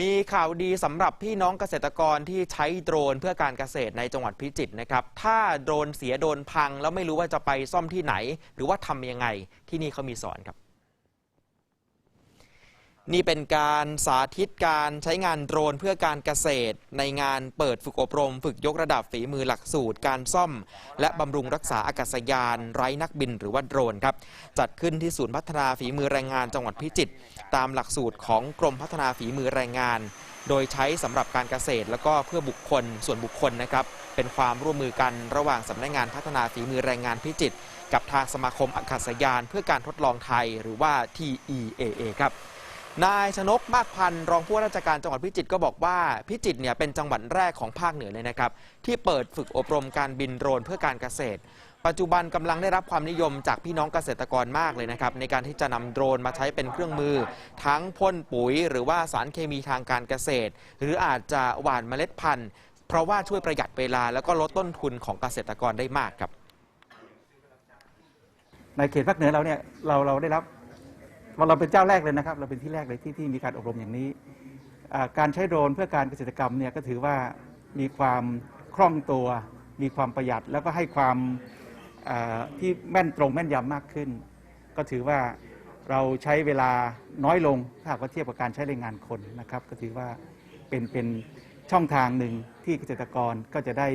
มีข่าวดีสำหรับพี่น้องเกษตรกรที่ใช้โดรนเพื่อการเกษตรในจังหวัดพิจิตรนะครับ ถ้าโดรนเสียโดรนพังแล้วไม่รู้ว่าจะไปซ่อมที่ไหน หรือว่าทำยังไงที่นี่เขามีสอนครับ นี่เป็นการสาธิตการใช้งานโดรนเพื่อการเกษตร ในงานเปิดฝึกอบรม ฝึกยกระดับฝีมือหลักสูตร การซ่อม และบำรุงรักษาอากาศยานไร้นักบินหรือว่าโดรนครับจัดขึ้นที่ศูนย์พัฒนาฝีมือแรงงานจังหวัดพิจิตรตามหลักสูตรของกรมพัฒนาฝีมือแรงงาน โดยใช้สำหรับการเกษตร แล้วก็เพื่อบุคคลส่วนบุคคลนะครับเป็นความร่วมมือกันระหว่างสำนักงานพัฒนาฝีมือแรงงานพิจิตรกับทางสมาคมอากาศยาน เพื่อการทดลองไทย หรือว่า TEAA ครับ นายชนกมากพันธ์รองผู้ว่าราชการจังหวัดพิจิตรก็บอกว่า พิจิตรเนี่ยเป็นจังหวัดแรกของภาคเหนือเลยนะครับ ที่เปิดฝึกอบรมการบินโดรนเพื่อการเกษตร ปัจจุบันกำลังได้รับความนิยมจากพี่น้องเกษตรกรมากเลยนะครับ ในการที่จะนำโดรนมาใช้เป็นเครื่องมือ ทั้งพ่นปุ๋ย หรือว่าสารเคมีทางการเกษตร หรืออาจจะหว่านเมล็ดพันธุ์ เพราะว่าช่วยประหยัดเวลา แล้วก็ลดต้นทุนของเกษตรกรได้มากครับในเขตภาคเหนือเราเนี่ยเราเราได้รับ เราเราเป็นเจ้าแรกเลยนะครับ เราเป็นที่แรกเลยที่ที่มีการอบรมอย่างนี้ การใช้โดรนเพื่อการเกษตรกรรมเนี่ยก็ถือว่ามีความคล่องตัว มีความประหยัด แล้วก็ให้ความที่แม่นตรงแม่นยำมากขึ้น ก็ถือว่าเราใช้เวลาน้อยลงถ้าหากว่าเทียบกับการใช้แรงงานคนนะครับ ก็ถือว่าเป็นเป็นช่องทางหนึ่งที่เกษตรกรก็จะได้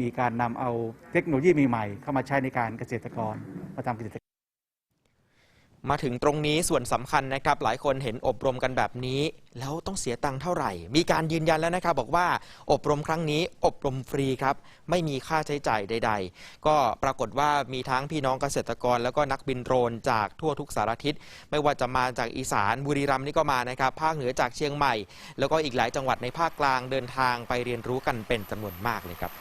มีการนำเอาเทคโนโลยีใหม่ๆเข้ามาใช้ในการเกษตรกรมาทำเกษตร มาถึงตรงนี้ส่วนสำคัญนะครับ หลายคนเห็นอบรมกันแบบนี้ แล้วต้องเสียตังค์เท่าไหร่ มีการยืนยันแล้วนะครับ บอกว่าอบรมครั้งนี้อบรมฟรีครับ ไม่มีค่าใช้จ่ายใด ๆ ก็ปรากฏว่ามีทั้งพี่น้องเกษตรกร แล้วก็นักบินโดรนจากทั่วทุกสารทิศ ไม่ว่าจะมาจากอีสานบุรีรัมย์นี่ก็มานะครับ ภาคเหนือจากเชียงใหม่ แล้วก็อีกหลายจังหวัดในภาคกลางเดินทางไปเรียนรู้กันเป็นจำนวนมากเลยครับ